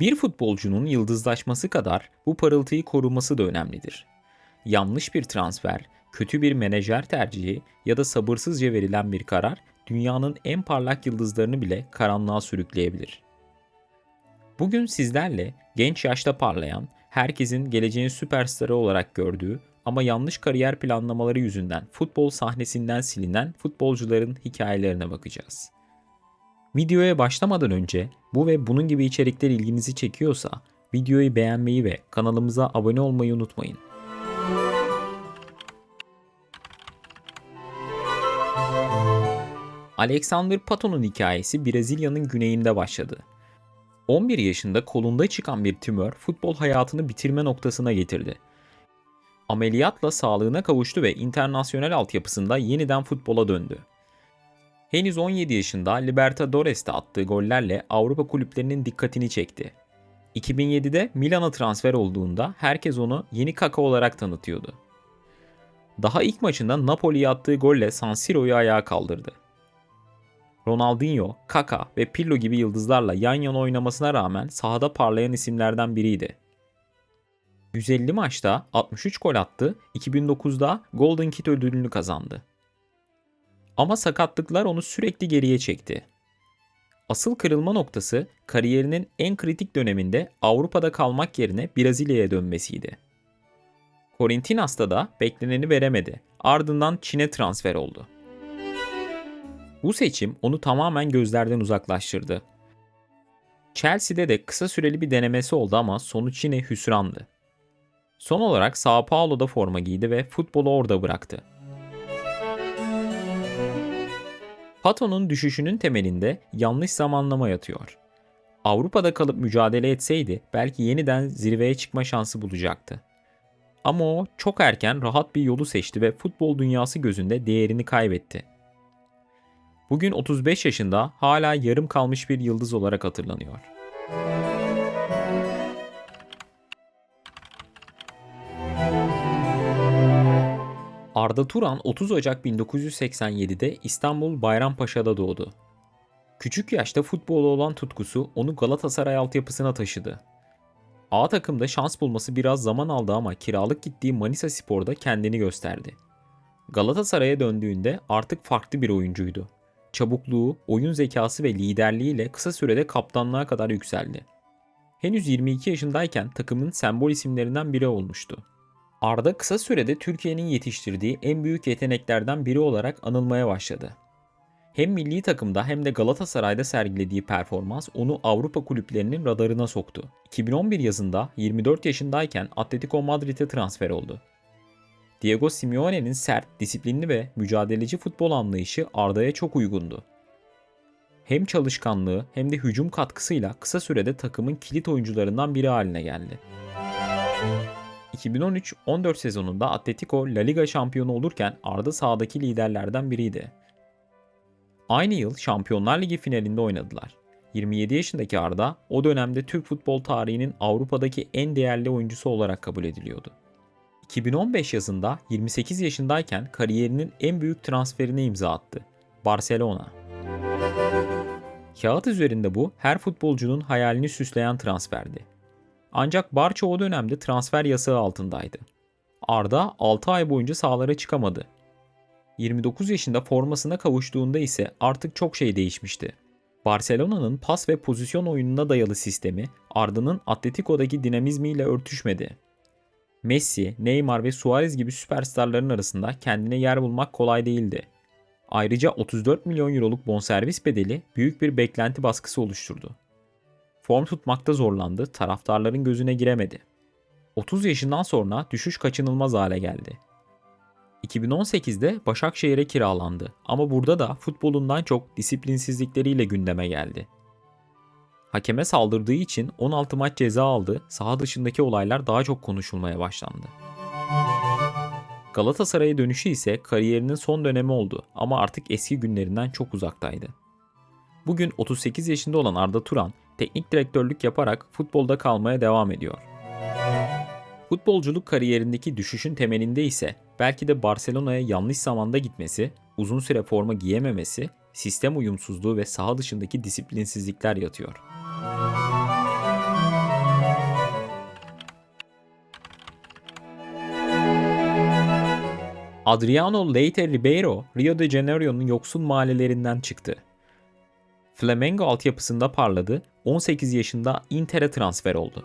Bir futbolcunun yıldızlaşması kadar bu parıltıyı koruması da önemlidir. Yanlış bir transfer, kötü bir menajer tercihi ya da sabırsızca verilen bir karar dünyanın en parlak yıldızlarını bile karanlığa sürükleyebilir. Bugün sizlerle genç yaşta parlayan, herkesin geleceğin süperstarı olarak gördüğü ama yanlış kariyer planlamaları yüzünden futbol sahnesinden silinen futbolcuların hikayelerine bakacağız. Videoya başlamadan önce bu ve bunun gibi içerikler ilginizi çekiyorsa videoyu beğenmeyi ve kanalımıza abone olmayı unutmayın. Alexander Pato'nun hikayesi Brezilya'nın güneyinde başladı. 11 yaşında kolunda çıkan bir tümör futbol hayatını bitirme noktasına getirdi. Ameliyatla sağlığına kavuştu ve internasyonel altyapısında yeniden futbola döndü. Henüz 17 yaşında Libertadores'te attığı gollerle Avrupa kulüplerinin dikkatini çekti. 2007'de Milan'a transfer olduğunda herkes onu yeni Kaka olarak tanıtıyordu. Daha ilk maçında Napoli'ye attığı golle San Siro'yu ayağa kaldırdı. Ronaldinho, Kaka ve Pirlo gibi yıldızlarla yan yana oynamasına rağmen sahada parlayan isimlerden biriydi. 150 maçta 63 gol attı, 2009'da Golden Kit ödülünü kazandı. Ama sakatlıklar onu sürekli geriye çekti. Asıl kırılma noktası kariyerinin en kritik döneminde Avrupa'da kalmak yerine Brezilya'ya dönmesiydi. Corinthians'ta da bekleneni veremedi. Ardından Çin'e transfer oldu. Bu seçim onu tamamen gözlerden uzaklaştırdı. Chelsea'de de kısa süreli bir denemesi oldu ama sonuç yine hüsrandı. Son olarak Sao Paulo'da forma giydi ve futbolu orada bıraktı. Pato'nun düşüşünün temelinde yanlış zamanlama yatıyor. Avrupa'da kalıp mücadele etseydi belki yeniden zirveye çıkma şansı bulacaktı. Ama o çok erken rahat bir yolu seçti ve futbol dünyası gözünde değerini kaybetti. Bugün 35 yaşında hala yarım kalmış bir yıldız olarak hatırlanıyor. Arda Turan 30 Ocak 1987'de İstanbul Bayrampaşa'da doğdu. Küçük yaşta futbola olan tutkusu onu Galatasaray altyapısına taşıdı. A takımda şans bulması biraz zaman aldı ama kiralık gittiği Manisa Spor'da kendini gösterdi. Galatasaray'a döndüğünde artık farklı bir oyuncuydu. Çabukluğu, oyun zekası ve liderliğiyle kısa sürede kaptanlığa kadar yükseldi. Henüz 22 yaşındayken takımın sembol isimlerinden biri olmuştu. Arda kısa sürede Türkiye'nin yetiştirdiği en büyük yeteneklerden biri olarak anılmaya başladı. Hem milli takımda hem de Galatasaray'da sergilediği performans onu Avrupa kulüplerinin radarına soktu. 2011 yazında 24 yaşındayken Atletico Madrid'e transfer oldu. Diego Simeone'nin sert, disiplinli ve mücadeleci futbol anlayışı Arda'ya çok uygundu. Hem çalışkanlığı hem de hücum katkısıyla kısa sürede takımın kilit oyuncularından biri haline geldi. 2013-14 sezonunda Atletico La Liga şampiyonu olurken Arda sahadaki liderlerden biriydi. Aynı yıl Şampiyonlar Ligi finalinde oynadılar. 27 yaşındaki Arda o dönemde Türk futbol tarihinin Avrupa'daki en değerli oyuncusu olarak kabul ediliyordu. 2015 yazında 28 yaşındayken kariyerinin en büyük transferine imza attı. Barcelona. Kağıt üzerinde bu her futbolcunun hayalini süsleyen transferdi. Ancak Barça o dönemde transfer yasağı altındaydı. Arda 6 ay boyunca sahalara çıkamadı. 29 yaşında formasına kavuştuğunda ise artık çok şey değişmişti. Barcelona'nın pas ve pozisyon oyununa dayalı sistemi Arda'nın Atletico'daki dinamizmiyle örtüşmedi. Messi, Neymar ve Suarez gibi süperstarların arasında kendine yer bulmak kolay değildi. Ayrıca 34 milyon euroluk bonservis bedeli büyük bir beklenti baskısı oluşturdu. Form tutmakta zorlandı, taraftarların gözüne giremedi. 30 yaşından sonra düşüş kaçınılmaz hale geldi. 2018'de Başakşehir'e kiralandı ama burada da futbolundan çok disiplinsizlikleriyle gündeme geldi. Hakeme saldırdığı için 16 maç ceza aldı, saha dışındaki olaylar daha çok konuşulmaya başlandı. Galatasaray'a dönüşü ise kariyerinin son dönemi oldu ama artık eski günlerinden çok uzaktaydı. Bugün 38 yaşında olan Arda Turan teknik direktörlük yaparak futbolda kalmaya devam ediyor. Futbolculuk kariyerindeki düşüşün temelinde ise belki de Barcelona'ya yanlış zamanda gitmesi, uzun süre forma giyememesi, sistem uyumsuzluğu ve saha dışındaki disiplinsizlikler yatıyor. Adriano Leite Ribeiro, Rio de Janeiro'nun yoksul mahallelerinden çıktı Flamengo altyapısında parladı, 18 yaşında Inter'e transfer oldu.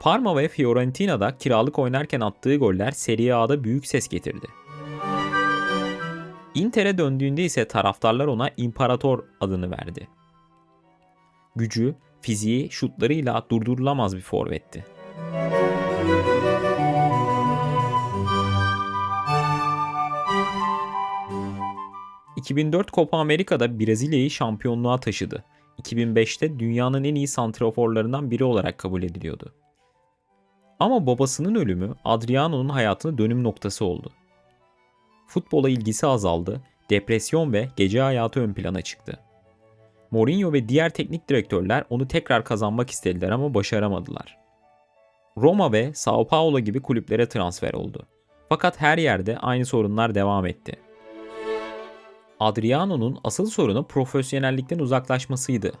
Parma ve Fiorentina'da kiralık oynarken attığı goller Serie A'da büyük ses getirdi. Inter'e döndüğünde ise taraftarlar ona İmparator adını verdi. Gücü, fiziği, şutlarıyla durdurulamaz bir forvetti. ...2004 Copa Amerika'da Brezilya'yı şampiyonluğa taşıdı. 2005'te dünyanın en iyi santraforlarından biri olarak kabul ediliyordu. Ama babasının ölümü Adriano'nun hayatının dönüm noktası oldu. Futbola ilgisi azaldı, depresyon ve gece hayatı ön plana çıktı. Mourinho ve diğer teknik direktörler onu tekrar kazanmak istediler ama başaramadılar. Roma ve Sao Paulo gibi kulüplere transfer oldu. Fakat her yerde aynı sorunlar devam etti. Adriano'nun asıl sorunu profesyonellikten uzaklaşmasıydı.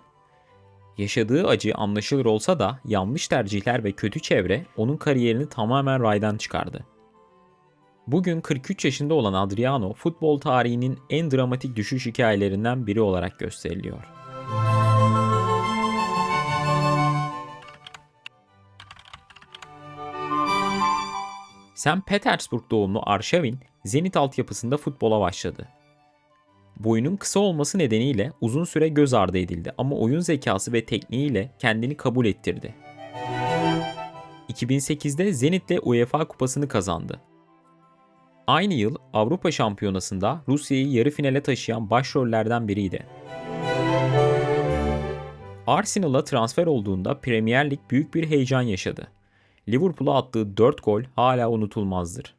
Yaşadığı acı anlaşılır olsa da yanlış tercihler ve kötü çevre onun kariyerini tamamen raydan çıkardı. Bugün 43 yaşında olan Adriano futbol tarihinin en dramatik düşüş hikayelerinden biri olarak gösteriliyor. St. Petersburg doğumlu Arshavin, Zenit altyapısında futbola başladı. Boyunun kısa olması nedeniyle uzun süre göz ardı edildi ama oyun zekası ve tekniğiyle kendini kabul ettirdi. 2008'de Zenit'le UEFA kupasını kazandı. Aynı yıl Avrupa Şampiyonası'nda Rusya'yı yarı finale taşıyan başrollerden biriydi. Arsenal'a transfer olduğunda Premier Lig büyük bir heyecan yaşadı. Liverpool'a attığı 4 gol hala unutulmazdır.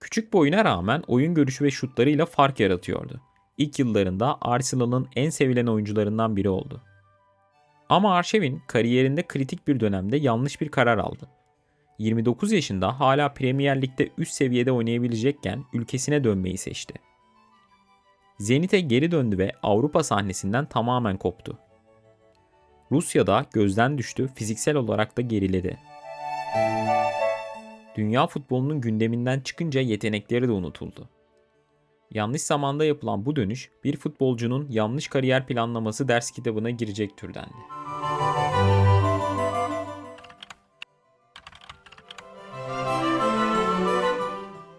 Küçük boyuna rağmen oyun görüşü ve şutlarıyla fark yaratıyordu. İlk yıllarında Arsenal'ın en sevilen oyuncularından biri oldu. Ama Arşevin kariyerinde kritik bir dönemde yanlış bir karar aldı. 29 yaşında hala Premier Lig'de üst seviyede oynayabilecekken ülkesine dönmeyi seçti. Zenit'e geri döndü ve Avrupa sahnesinden tamamen koptu. Rusya'da gözden düştü, fiziksel olarak da geriledi. Dünya futbolunun gündeminden çıkınca yetenekleri de unutuldu. Yanlış zamanda yapılan bu dönüş bir futbolcunun yanlış kariyer planlaması ders kitabına girecek türdendi.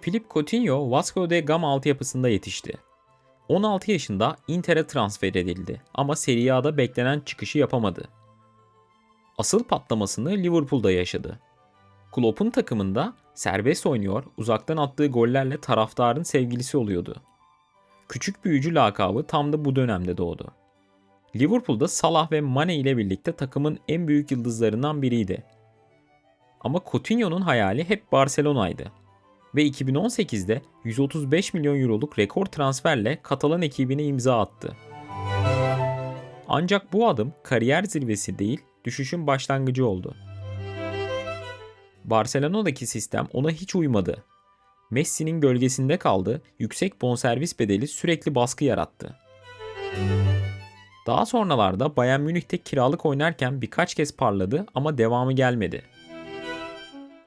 Philip Coutinho Vasco da Gama altyapısında yetişti. 16 yaşında Inter'e transfer edildi ama Serie A'da beklenen çıkışı yapamadı. Asıl patlamasını Liverpool'da yaşadı. Klopp'un takımında serbest oynuyor, uzaktan attığı gollerle taraftarın sevgilisi oluyordu. Küçük büyücü lakabı tam da bu dönemde doğdu. Liverpool'da Salah ve Mane ile birlikte takımın en büyük yıldızlarından biriydi. Ama Coutinho'nun hayali hep Barcelona'ydı. Ve 2018'de 135 milyon euroluk rekor transferle Katalan ekibine imza attı. Ancak bu adım kariyer zirvesi değil, düşüşün başlangıcı oldu. Barcelona'daki sistem ona hiç uymadı. Messi'nin gölgesinde kaldı, yüksek bonservis bedeli sürekli baskı yarattı. Daha sonralarda Bayern Münih'te kiralık oynarken birkaç kez parladı ama devamı gelmedi.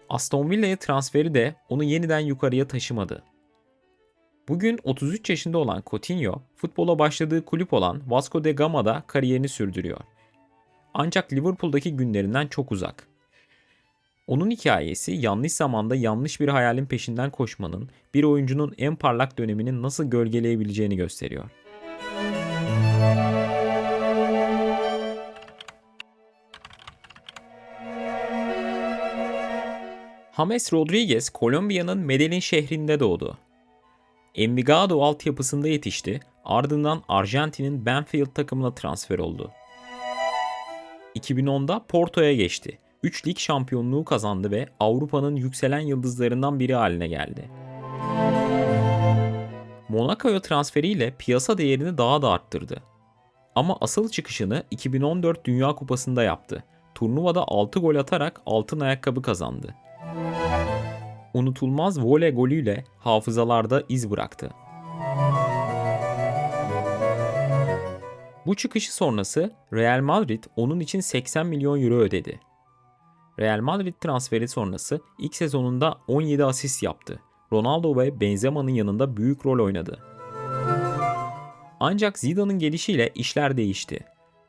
Aston Villa'ya transferi de onu yeniden yukarıya taşımadı. Bugün 33 yaşında olan Coutinho, futbola başladığı kulüp olan Vasco da Gama'da kariyerini sürdürüyor. Ancak Liverpool'daki günlerinden çok uzak. Onun hikayesi yanlış zamanda yanlış bir hayalin peşinden koşmanın bir oyuncunun en parlak dönemini nasıl gölgeleyebileceğini gösteriyor. James Rodriguez Kolombiya'nın Medellin şehrinde doğdu. Envigado altyapısında yetişti, ardından Arjantin'in Banfield takımına transfer oldu. 2010'da Porto'ya geçti. 3 lig şampiyonluğu kazandı ve Avrupa'nın yükselen yıldızlarından biri haline geldi. Monaco'ya transferiyle piyasa değerini daha da arttırdı. Ama asıl çıkışını 2014 Dünya Kupası'nda yaptı. Turnuvada 6 gol atarak altın ayakkabı kazandı. Unutulmaz voley golüyle hafızalarda iz bıraktı. Bu çıkışı sonrası Real Madrid onun için 80 milyon euro ödedi. Real Madrid transferi sonrası ilk sezonunda 17 asist yaptı. Ronaldo ve Benzema'nın yanında büyük rol oynadı. Ancak Zidane'ın gelişiyle işler değişti.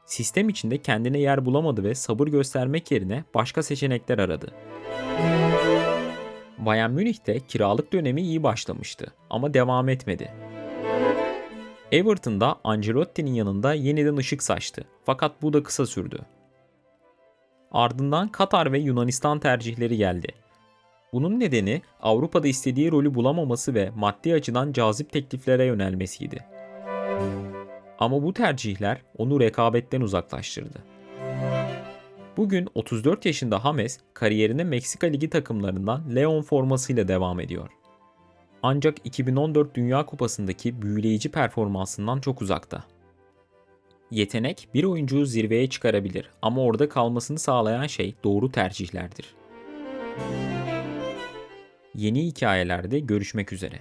Sistem içinde kendine yer bulamadı ve sabır göstermek yerine başka seçenekler aradı. Bayern Münih'te kiralık dönemi iyi başlamıştı ama devam etmedi. Everton'da Ancelotti'nin yanında yeniden ışık saçtı fakat bu da kısa sürdü. Ardından Katar ve Yunanistan tercihleri geldi. Bunun nedeni Avrupa'da istediği rolü bulamaması ve maddi açıdan cazip tekliflere yönelmesiydi. Ama bu tercihler onu rekabetten uzaklaştırdı. Bugün 34 yaşında James kariyerine Meksika Ligi takımlarından Leon formasıyla devam ediyor. Ancak 2014 Dünya Kupası'ndaki büyüleyici performansından çok uzakta. Yetenek bir oyuncuyu zirveye çıkarabilir ama orada kalmasını sağlayan şey doğru tercihlerdir. Yeni hikayelerde görüşmek üzere.